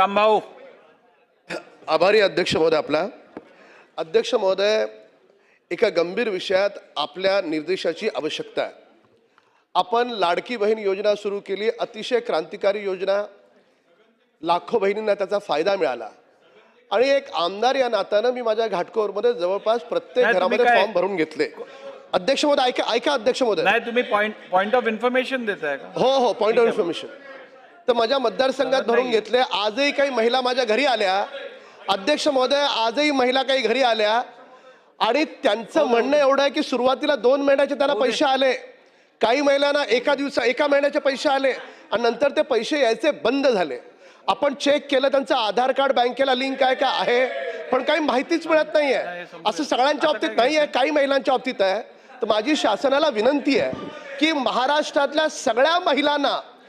रामभाऊ आभारी अध्यक्ष महोदय आपला. अध्यक्ष महोदय एका गंभीर विषयात आपल्या निर्देशाची आवश्यकता आहे. आपण लाडकी बहीण योजना सुरू केली अतिशय क्रांतिकारी योजना. लाखो बहिणींना त्याचा फायदा मिळाला. आणि एक आमदार या नात्यानं मी माझ्या घाटकोरमध्ये जवळपास प्रत्येक घरामध्ये फॉर्म भरून घेतले. अध्यक्ष महोदय ऐका ऐका अध्यक्ष महोदय. तुम्ही पॉइंट पॉइंट ऑफ इन्फॉर्मेशन देताय का? हो हो पॉईंट ऑफ इन्फॉर्मेशन तर माझ्या मतदारसंघात भरून घेतले. आजही काही महिला माझ्या घरी आल्या. अध्यक्ष महोदय आजही महिला काही घरी आल्या. आणि त्यांचं म्हणणं एवढं आहे की सुरुवातीला दोन महिन्याचे त्याला पैसे आले. काही महिलांना एका दिवसा एका महिन्याचे पैसे आले. आणि नंतर ते पैसे यायचे बंद झाले. आपण चेक केलं त्यांचं आधार कार्ड बँकेला लिंक आहे का आहे? पण काही माहितीच मिळत नाहीये. असं सगळ्यांच्या बाबतीत नाही आहे काही महिलांच्या बाबतीत आहे. तर माझी शासनाला विनंती आहे की महाराष्ट्रातल्या सगळ्या महिलांना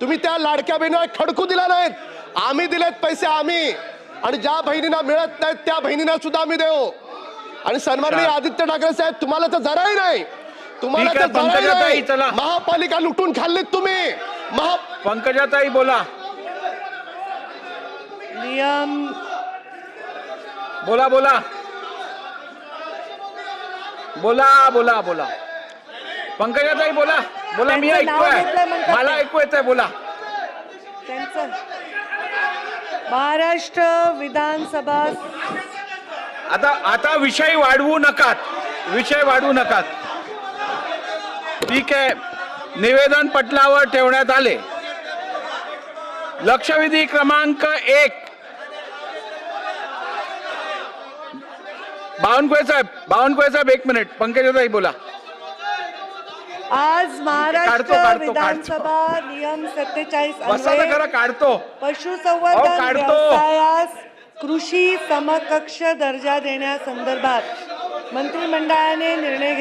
तुम्ही त्या लाडक्या बहिणीला खडकू दिला नाहीत. आम्ही दिलेत पैसे आम्ही. आणि ज्या बहिणींना मिळत नाहीत त्या बहिणींना सुद्धा आम्ही देऊ. आणि सन्माननीय. आदित्य ठाकरे साहेब तुम्हाला तर जराही नाही. तुम्हाला तर जराही पंकजाताई, नाही चला. महापालिका लुटून खाल्लीत तुम्ही. महा पंकजाताई बोला. नियम. बोला बोला. बोला बोला बोला. पंकजाताई बोला. बोला मी त्यांचं नाव ऐकतोय. घेतलंय म्हणतात मला ते. ऐकू येतंय बोला. त्यांचं. महाराष्ट्र विधानसभा आता आता विषय वाढवू नकात. विषय वाढवू नकात. ठीक आहे. निवेदन पटलावर ठेवण्यात आले. लक्षवेधी क्रमांक एक. बावनकुळे साहेब बावनकुळे साहेब एक मिनिट. पंकजाताई बोला. आज महाराष्ट्र विधानसभा नियम सत्तेचाळीस खरं काढतो. पशुसंवर्धन. व्यवसायास कृषी समकक्ष दर्जा देण्यासंदर्भात मंत्रिमंडळाने निर्णय